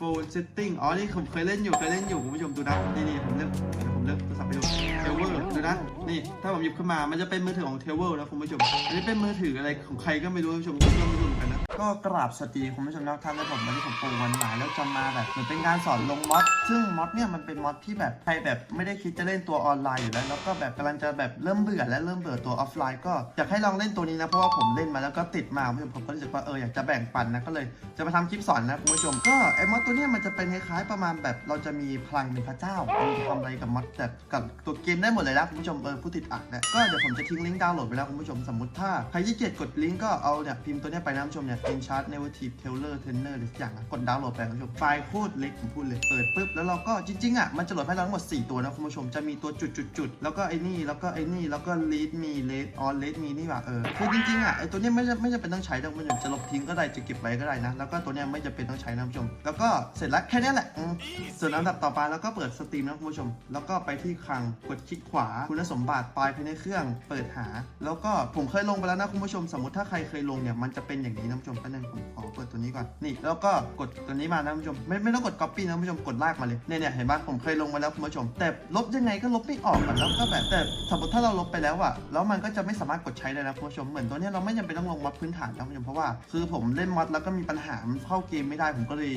phone setting อ๋อ นี่ผมเคยเล่นอยู่ เคยเล่นอยู่คุณผู้ชมดูนะ นี่นี่ผมเลือกเดี๋ยวผมเลือกโทรศัพท์ไปดูเทเวอร์ดูนะ นี่ ถ้าผมหยิบขึ้นมา มันจะเป็นมือถือของเทเวอร์แล้วคุณผู้ชม อันนี้เป็นมือถืออะไรของใครก็ไม่รู้คุณผู้ชมผมก็ไม่รู้เหมือนกันนะ ก็กราบสวัสดีคุณผู้ชมทุกท่านและผมวันนี้ผมปูวันหมายแล้วจะมาแบบเหมือนเป็นการสอนลงม็อด ซึ่งม็อดเนี่ยมันเป็นม็อดที่แบบใครแบบไม่ได้คิดจะเล่นตัวออนไลน์อยู่แล้ว แล้วก็แบบกำลังจะแบบเริ่มเบื่อและเริ่มเบื่อตัวออฟไลน์ก็อยากให้ลองเล่นตัวนี้นะ เพราะว่าผมเล่นมาแล้วก็ติดมาคุณผู้ชมผมก็รู้สึกว่าเอออยากจะแบ่งปันนะ ก็เลยจะมาทำคลิปสอนนะคุณผู้ชมก็ไอ้มอดตัวเนี้ยมันจะเป็นคล้ายๆประมาณแบบเราจะมีพลังเป็นพระเจ้าเราจะทำอะไรกับมอดแบบกับตัวเกมได้หมดเลยนะคุณผู้ชมเออผู้ติดอัดเนี่ยก็เดี๋ยวผมจะทิ้งลิงก์ดาวน์โหลดไปแล้วคุณผู้ชมสมมติถ้าใครที่เกียจกดลิงก์ก็เอาเนี่ยพิมพ์ตัวเนี้ยไปนะคุณผู้ชมเนี่ย Enchant Narrative Teller Trainer หรือสักอย่างนะกดดาวน์โหลดไปคุณผู้ชมไฟล์โคตรเล็กผมพูดเลยเปิดปุ๊บแล้วเราก็จริงๆอะมันจะโหลดให้เราทั้งหมด4ตัวนะคุณผู้ชมจะมีตัวจุดๆๆแล้วก็ไอ้นี่แล้วก็ไอ้นี่แล้วก็ lead me lead on lead me นี่ว่าเออคือจริงๆอะไอ้ตัวเนี้ยไม่จำไม่จำเป็นต้องใช้นะคุณผู้ชมจะลบทิ้งก็ได้จะเก็บไว้ก็ได้นะแล้วก็ตัวเนี้ยไม่จำเป็นต้องใช้นะคุณผู้ชมแล้วก็เสร็จแล้วแค่นี้แหละอืมส่วนอันดับต่อไปแล้วก็เปิดสตรีมนะคุณผู้ชม แล้วก็ไปที่คลังกดคลิกขวาคุณสมบัติปลายภายในเครื่อง เปิดหา แล้วก็ผมเคยลงไปแล้วนะคุณผู้ชม สมมติถ้าใครเคยลงเนี่ยมันจะเป็นอย่างนี้นะคุณผู้ชมแป๊บนึงผมขอเปิดตัวนี้ก่อนนี่ แล้วก็กดตัวนี้มานะคุณผู้ชม ไม่ไม่ต้องกด copy นะคุณผู้ชมกดลากมาเลยเนี่ยเนี่ยเห็นปะผมเคยลงมาแล้วคุณผู้ชม แต่ลบยังไงก็ลบไม่ออกอะแล้วก็แบบแต่สมมติถ้าเราลบไปแล้วอะแล้วมันก็จะไม่สามารถกดใช้ได้นะคุณผู้ชมเหมือนตัวเนี้ยเราไม่จำเป็นต้องลงมอดพื้นฐานนะคุณผู้ชมเพราะว่าคือผมเล่นมอดแล้วก็มีปัญหามันเข้าเกมไม่ได้ผมก็เลย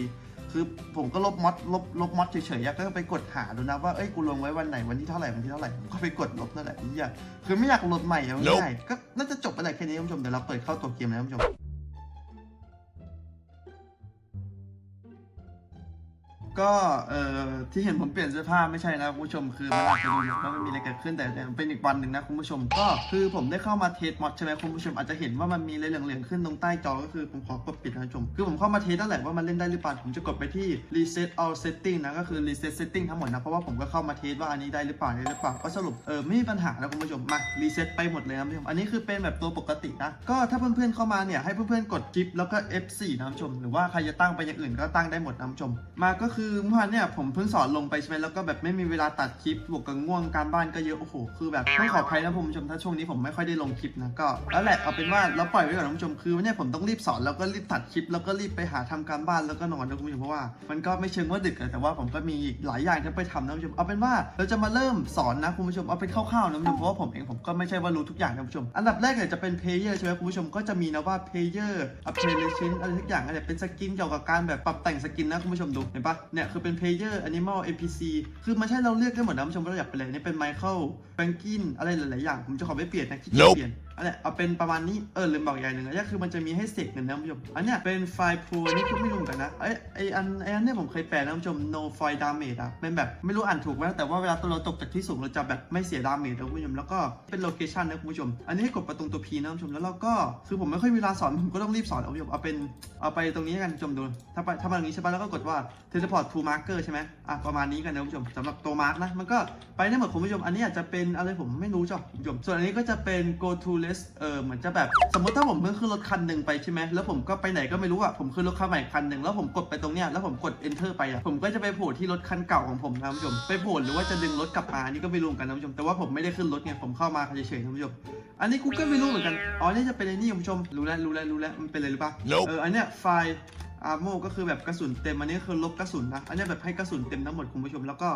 คือผมก็ลบมอดลบลบมอดเฉยๆก็ไปกดหาดูนะว่าเอ้ยกูลงไว้วันไหนวันที่เท่าไหร่วันที่เท่าไหร่ผมก็ไปกดลบนั่นแหละไอ้เหี้ยคือไม่อยากลบใหม่เอาง่ายก็น่าจะจบไปแหละแค่นี้คุณผู้ชมเดี๋ยวเราเปิดเข้าตัวเกมแล้วคุณผู้ชม ก็เอ่อที่เห็นผมเปลี่ยนเสื้อผ้าไม่ใช่นะคุณผู้ชมคือมันอาจจะดูว่าไม่มีอะไรเกิดขึ้นแต่แต่มันเป็นอีกวันหนึ่งนะคุณผู้ชมก็คือผมได้เข้ามาเทสมอดใช่ไหมคุณผู้ชมอาจจะเห็นว่ามันมีอะไรเหลืองๆขึ้นตรงใต้จอก็คือผมขอกดปิดนะคุณผู้ชมคือผมเข้ามาเทสนั่นแหละว่ามันเล่นได้หรือเปล่าผมจะกดไปที่ reset all setting นะก็คือ reset setting ทั้งหมดนะเพราะว่าผมก็เข้ามาเทสว่าอันนี้ได้หรือเปล่าได้หรือเปล่าก็สรุปเออไม่มีปัญหาแล้วคุณผู้ชมมา reset ไปหมดเลยนะคุณผู้ชมอันนี้คือเป็นแบบตัวปกตินะก็ถ้าเพื่อนๆเข้ามาเนี่ยให้เพื่อนๆกดจิ๊บแล้วก็ F4 นะคุณผู้ชมหรือว่าใครจะตั้งไปอย่างอื่นก็ตั้งได้หมดนะคุณผู้ชมมาก็คือือเมื่อวานเนี่ยผมเพิ่งสอนลงไปใช่ไหมแล้วก็แบบไม่มีเวลาตัดคลิปบวกกับง่วงการบ้านก็เยอะโอ้โหคือแบบต้องขออภัยนะผู้ชมถ้าช่วงนี้ผมไม่ค่อยได้ลงคลิปนะก็แล้วแหละเอาเป็นว่าเราปล่อยไว้ก่อนนะคุณผู้ชมคือเนี่ยผมต้องรีบสอนแล้วก็รีบตัดคลิป แล้วก็รีบไปหาทำการบ้านแล้วก็นอนนะคุณผู้ชมเพราะว่ามันก็ไม่เชิงว่าดึกอะแต่ว่าผมก็มีอีกหลายอย่างที่ไปทำนะคุณผู้ชมเอาเป็นว่าเราจะมาเริ่มสอนนะคุณผู้ชมเอาเป็นคร่าวๆนะคุณผู้ชมเพราะว่าผมเองผมก็ไม่ใช่ว่ารู้ทุกอย่างนะคุณผู้ชมอันดับแรกเนี่ยจะเป็นเพลเยอร์ใช่ไหมคุณผู้ชมก็จะมีนะว่าเพลเยอร์อัพเ a เลชันอะไรทุกอย่างอะไรเป็นสกินเกี่ยวกับการแบบปรับแต่งสกินนะคุณผู้ชมดูเห็นปะเนี่ยคือเป็นเพลเยอร์แอนิมอล NPC คือมันใช่เราเลือกได้หมดนะผู้ชมว่าเราอยากเป็นอะไรนี่เป็นไมเคิลแบงกินอะไรหลายๆอย่างผมจะขอไม่เปลี่ยนนะที่เกียจ Nope เปลี่ยนอันเนี้ยเอาเป็นประมาณนี้เออลืมบอกอย่างหนึ่งนะก็คือมันจะมีให้เสกเงินนะคุณผู้ชมอันเนี้ยเป็นไฟล์โปรนี่คือไม่รู้กันนะไอไออันไออันเนี้ยผมเคยแปลนะคุณผู้ชม no file damage อะเป็นแบบไม่รู้อ่านถูกไหมแต่ว่าเวลาตัวเราตกจากที่สูงเราจะแบบไม่เสียดาเมจนะคุณผู้ชมแล้วก็เป็นโลเคชันนะคุณผู้ชม อันนี้ให้กดประตูตัว P นะคุณผู้ชมแล้วเราก็คือผมไม่ค่อยมีเวลาสอนผมก็ต้องรีบสอนนะคุณผู้ชมเอาเป็นเอาไปตรงนี้กันคุณผู้ชมดูถ้าไปถ้ามาตรงนี้ใช่ปะแล้วก็กดว่า teleport to marker ใช่ไหมอะประมาณนี้กันนะคุณผู้ชมสำหรับตัวมาร์กนะมันก็ไปได้หมดคุณผู้ชมอันนี้อาจจะเป็นอะไรผมไม่รู้จ้ะคุณผู้ชมส่วนอันนี้ก็จะเป็น go to list เออเหมือนจะแบบสมมติถ้าผมเพิ่งขึ้นรถคันหนึ่งไปใช่ไหมแล้วผมก็ไปไหนก็ไม่รู้อะผมขึ้นรถคันใหม่คันหนึ่งแล้วผมกดไปตรงเนี้ยแล้วผมกด enter ไปอะผมก็จะไปโผล่ที่รถคันเก่าของผมนะคุณผู้ชมไปโผล่หรือว่าจะดึงรถกลับมาอันนี่ก็ไม่รู้เหมือนกันนะคุณผู้ชมแต่ว่าผมไม่ได้ขึ้นรถไงผมเข้ามาเฉยๆนะคุณผู้ชมอันนี้กูก็ไม่รู้เหมือนกันอ๋อนี่จะเป็นไอ้นี่คุณผู้ชมรู้แล้วรู้แล้วรู้แล้วมันเป็นอะไรหรือเปล่า Nope เอออันเนี้ยไฟล์อาร์โมก็คือแบบกระสุนเต็มอันนี้คือลบกระสุนนะอันเนี้ยแบบให้กระสุนเต็มทั้งหมดคุณผู้ชมแล้วก็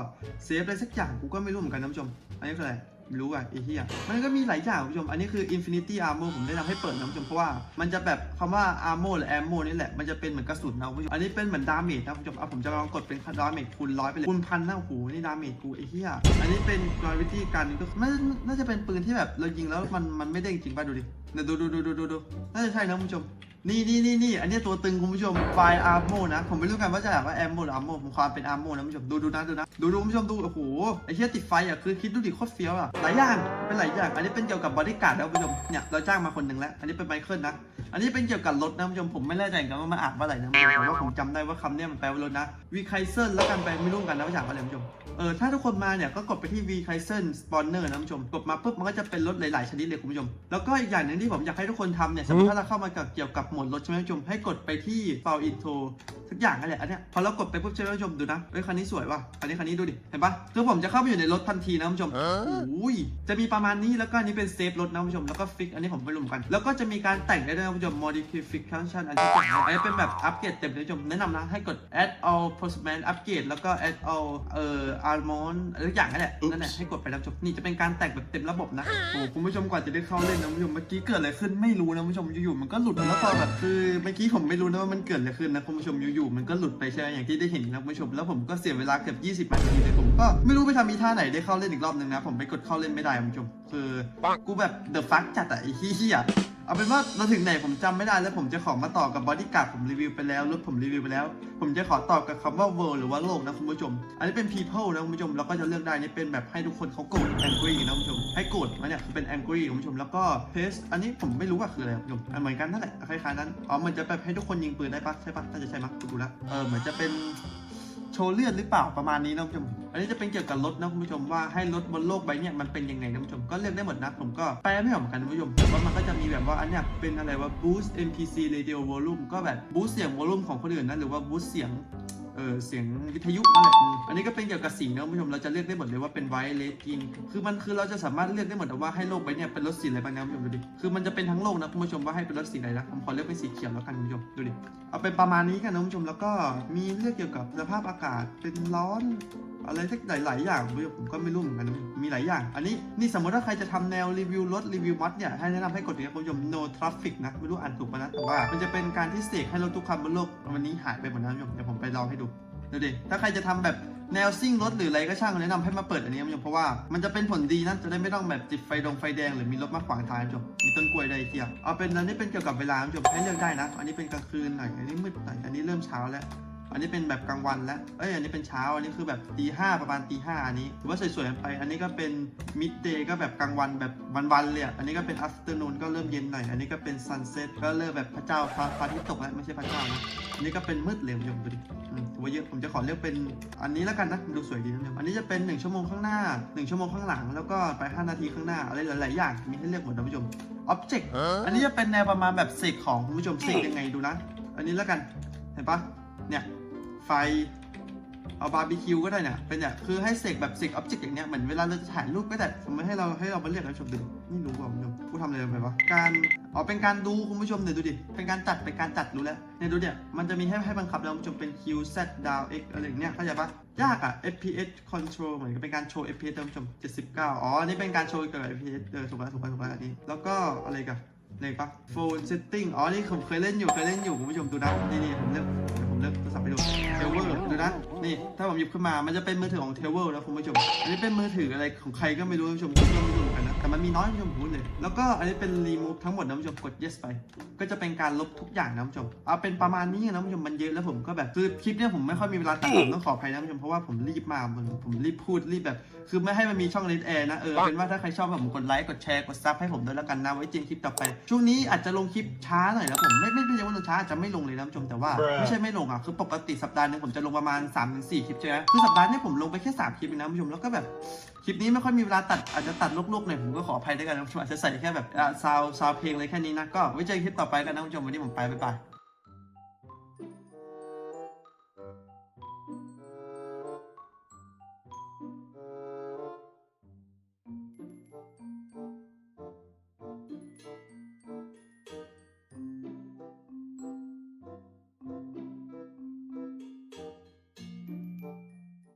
เซฟอะไรสักอย่างกูก็ไม่รู้เหมือนกันนะคุณผู้ชมอันนี้คืออะไรไม่ รู้อะไอ้เหี้ยมันก็มีหลายอย่างคุณผู้ชม อันนี้คือ Infinity Armor ผมได้นำให้เปิดนะคุณผู้ชม เพราะว่ามันจะแบบคำว่า Armor หรือ Ammo นี่แหละ มันจะเป็นเหมือนกระสุนนะคุณผู้ชม อันนี้เป็นเหมือนดาเมจนะคุณผู้ชมเอาผมจะลองกดเป็นดาเมจคูณร้อยไปเลยคูณพันนะโอ้โหนี่ดาเมจกูไอ้เหี้ยอันนี้เป็น gravity gun ก็ไม่น่าจะเป็นปืนที่แบบเรายิงแล้วมันมันไม่เด้งจริงป่ะดูดิเดี๋ยวดูดูดูดูดูดูน่าจะใช่นะคุณผู้ชม นี่นี่นี่นี่อันนี้ตัวตึงคุณผู้ชมไฟอาร์โมนะ ผมไม่รู้กันว่าจะอยากว่าแอมโมหรืออาร์โมผมความเป็นอาร์โมนะคุณผู้ชมดูดูนะดูนะดูดูคุณผู้ชมดูโอ้โหไอ้เหี้ยติดไฟอะคือคิดดูดิโคตรเฟี้ยวอะหลายอย่างเป็นหลายอย่างอันนี้เป็นเกี่ยวกับบริการนะคุณผู้ชมเนี่ยเราจ้างมาคนหนึ่งแล้ว อันนี้เป็นไมเคิลนะอันนี้เป็นเกี่ยวกับรถนะคุณผู้ชมผมไม่แน่ใจนกันว่ามันอ่านว่าอะไรนะผมแต่ว่าผมจำได้ว่าคำเนี้ยมันแปลว่ารถนะวีไคเซนแล้วกันไปไม่รู้กันนะว่าอยากว่าอะไรคุณผู้ชม เออถ้าทุกคนมาเนี่ยก็กดไปที่ V k a i s e n Spawner นะคุณผู้ชม กดมาปุ๊บมันก็จะเป็นรถหลาย ๆ ชนิดเลยคุณผู้ชม แล้วก็อีกอย่างหนึ่งที่ผมอยากให้ทุกคนทำเนี่ยสมมติถ้าเราเข้ามากับเกี่ยวกับโหมหมดรถใช่ไหมผู้ชมให้กดไปที่ file intro สักอย่างนั่นแหละอันเนี้ยพอเรากดไปปุ๊บใช่ไหมผู้ชมดูนะเฮ้ยคันนี้สวยว่ะคันนี้คันนี้ดูดิเห็นปะคือผมจะเข้าไปอยู่ในรถทันทีนะผู้ชมอุ้ยจะมีประมาณนี้แล้วก็อันนี้เป็นเซฟรถนะคุณผู้ชมแล้วก็ฟิกอันนี้ผมไม่รู้เหมือนกัน แล้วก็จะมีการแต่งได้ด้วยนะคุณผู้ชม modification อันที่แต่งอันนี้เป็นแบบอัปเกรดเต็มเลยคุณผู้ชมแนะนำนะให้กด add all performance upgrade แล้วก็ add all เอ่อ almond อะไรทุกอย่างนั่นแหละนั่นแหละ ให้กดไปนะคุณผู้ชม นี่จะเป็นการแต่งแบบเต็มระบบนะ โอ้คุณผู้ชมกว่าจะได้เข้าเล่นนะคุณผู้ชม เมื่อกี้เกิดอะไรขึ้นไม่รู้นะคุณผู้ชม อยู่ๆมันก็หลุดแล้วพอแบบคือเมื่อกี้ผมไม่รู้นะว่ามันเกิดอะไรขึ้นนะคุณผู้ชม อยู่ๆมันก็หลุดไปใช่ไหมอย่างที่ได้เห็นนะคุณผู้ชม แล้วผมก็เสียเวลาเกือบ20นาทีเลยผมก็ไม่รู้ไปทำอีท่าไหนได้เข้าเล่นอีกรอบนึงนะ ผมไปกดเข้าเล่นไม่ได้คุณผู้ชม คือกูแบบเดอะฟักจัดอะไอ้เหี้ย เอาเป็นว่าเราถึงไหนผมจำไม่ได้แล้วผมจะขอมาต่อกับบอดี้การ์ดผมรีวิวไปแล้วรถผมรีวิวไปแล้ว ผมจะขอต่อกับคำว่า world หรือว่าโลกนะคุณผู้ชม อันนี้เป็น people นะคุณผู้ชมแล้วก็จะเลือกได้นี่เป็นแบบให้ทุกคนเขาโกรธ angry นะคุณผู้ชมให้โกรธมันเนี่ยคือเป็น angry คุณผู้ชมแล้วก็ pace อันนี้ผมไม่รู้ว่าคืออะไรคุณผู้ชมอันเหมือนกันนั่นแหละคล้ายๆนั้นอ๋อมันจะแบบให้ทุกคนยิงปืนได้ปะใช่ปะน่าจะใช่มั้ยดูแล้วเออเหมือนจะเป็น โชว์เลือดหรือเปล่าประมาณนี้นะคุณผู้ชม อันนี้จะเป็นเกี่ยวกับรถนะคุณผู้ชมว่าให้รถบนโลกใบเนี้ยมันเป็นยังไงนะคุณผู้ชมก็เลือกได้หมดนะผมก็แปลไม่ออกเหมือนกันนะคุณผู้ชมแต่ว่ามันก็จะมีแบบว่าอันเนี้ยเป็นอะไรว่า boost MPC radio volume ก็แบบ boost เสียง volume ของคนอื่นนะหรือว่า boost เสียง เออเสียงวิทยุอะไรอันนี้ก็เป็นเกี่ยวกับสีนะคุณผู้ชมเราจะเลือกได้หมดเลยว่าเป็นไวท์เลดกินคือมันคือเราจะสามารถเลือกได้หมดว่าให้โลกใบเนี้ยเป็นรถสีอะไรบ้างนะคุณผู้ชมดูดิคือมันจะเป็นทั้งโลกนะคุณผู้ชมว่าให้เป็นรถสีอะไรนะผมขอเลือกเป็นสีเขียวแล้วกันคุณผู้ชมดูดิเอาเป็นประมาณนี้กันนะคุณผู้ชมแล้วก็มีเรื่องเกี่ยวกับสภาพอากาศเป็นร้อน อะไรสักหลายๆอย่างผมก็ไม่รู้เหมือนกันนะมีหลายอย่าง อันนี้นี่สมมติถ้าใครจะทำแนวรีวิวรถรีวิวมอดเนี่ยให้แนะนำให้กดนี้คุณผู้ชม no traffic นะ ไม่รู้อ่านถูกปะนะแต่ว่ามันจะเป็นการที่เสกให้รถทุกคันบนโลกวันนี้หายไปหมดแล้วคุณผู้ชมเดี๋ยวผมไปลองให้ดูดูดิถ้าใครจะทำแบบแนวซิ่งรถหรืออะไรก็ช่างแนะนำให้มาเปิดอันนี้คุณผู้ชมเพราะว่ามันจะเป็นผลดีนะจะได้ไม่ต้องแบบติดไฟดงไฟแดงหรือมีรถมาขวางทางคุณผู้ชมมีต้นกล้วยได้เทียบเอาเป็นอันนี้เป็นเกี่ยวกับเวลาคุณผู้ชมให้เลือกได้นะ อันนี้เป็นกลางคืนหน่อยอันนี้มืดหน่อยอันนี้เริ่มเช้าแล้ว อันนี้เป็นแบบกลางวันแล้ว เอ้ย อันนี้เป็นเช้า อันนี้คือแบบตีห้าประมาณตีห้าอันนี้ ถือว่าสวยๆไป อันนี้ก็เป็นมิดเดย์ก็แบบกลางวันแบบวันๆเลยอะอันนี้ก็เป็น a ั t e r n o o n ก็เริ่มเย็นหน่อย อันนี้ก็เป็น sunset ก็เริ่มแบบพระเจ้าพระพระอาทิตย์ตกแล้วไม่ใช่พระเจ้านะ อันนี้ก็เป็นมืดเลยคุณผู้ชมดูดิอืมถือว่าเยอะ ผมจะขอเลือกเป็นอันนี้แล้วกันนะมันดูสวยดีนะคุณผู้ชมอันนี้จะเป็น1ชั่วโมงข้างหน้า1ชั่วโมงข้างหลัง แล้วก็ไป 5 นาทีข้างหน้าอะไรหลายๆอย่างมีให้เลือกหมดนะคุณผู้ชม object อันนี้จะเป็นแนวประมาณแบบเสกของคุณผู้ชมเสกยังไงดูนะ อันนี้แล้วกันเห็นปะเนี่ย ไฟ เอาบาร์บีคิวก็ได้เนี่ยเป็นเนี่ยคือให้เสกแบบเสกอ็อบเจกต์อย่างเนี้ยเหมือนเวลาเราจะถ่ายรูปก็แต่สมมให้เราให้เรามาเรียกแล้วชมดูไม่รู้ว่าคุณผู้ชมกูทำอะไรไปวะการอ๋อเป็นการดูคุณผู้ชมเนี่ยดูดิเป็นการจัดเป็นการจัดรู้แล้วเนี่ยดูเนี่ยมันจะมีให้ให้บังคับแล้วคุณผู้ชมเป็น Q Z down X อะไรอย่างเนี้ยเข้าใจปะยากอะ FPS control เหมือนกับเป็นการโชว์ FPS คุณผู้ชม79อ๋ออันนี้เป็นการโชว์เกี่ยวกับ FPS เออถูกแล้วถูกแล้วถูกแล้วอันนี้แล้วก็อะไรกันอะไรปะ phone setting อ๋อ นี่ผมเคยเล่นอยู่ เคยเล่นอยู่ คุณผู้ชมดูนะ นี่นี่ผมเลือกเดี๋ยว ผมเลือกโทรศัพท์ไปดูเทเวอร์ดูนะ นี่ ถ้าผมหยิบขึ้นมา มันจะเป็นมือถือของเทเวอร์นะคุณผู้ชม อันนี้เป็นมือถืออะไรของใครก็ไม่รู้คุณผู้ชมผมก็ไม่รู้เหมือนกันนะ แต่มันมีน้อยคุณผู้ชมพูดเลย แล้วก็อันนี้เป็นรีมูฟทั้งหมดนะคุณผู้ชม กด yes ไป ก็จะเป็นการลบทุกอย่างนะคุณผู้ชม เอาเป็นประมาณนี้นะคุณผู้ชม มันเยอะแล้วผมก็แบบคือคลิปเนี้ยผมไม่ค่อยมีเวลาตัดผมต้องขออภัยนะคุณผู้ชม เพราะว่าผมรีบมาผมผมรีบพูดรีบแบบ คือไม่ให้มันมีช่องเลดแอร์นะ เออ เป็นว่าถ้าใครชอบผมกดไลค์กดแชร์กดซับให้ผมด้วยแล้วกันนะ ไว้เจอคลิปต่อไป ช่วงนี้อาจจะลงคลิปช้าหน่อยนะผมไม่ไม่ไม่ใช่ว่าลงช้าอาจจะไม่ลงเลยนะคุณผู้ชมแต่ว่าไม่ใช่ไม่ลงอะคือปกติสัปดาห์หนึงผมจะลงประมาณ3าถึงสคลิปใช่ไหมคือสัปดาห์นี้ผมลงไปแค่3คลิปเองนะคุณผู้ชมแล้วก็แบบคลิปนี้ไม่ค่อยมีเวลาตัดอาจจะตัดลวกๆหน่อยผมก็ขออภัยด้วยกันนะคุณผู้ชมอาจจะใส่แค่แบบซาวซาวเพลงเลยแค่นี้นะก็ไว้เจอคลิปต่อไปกันนะคุณผู้ชมวันนี้ผมไปบ๊ายบาย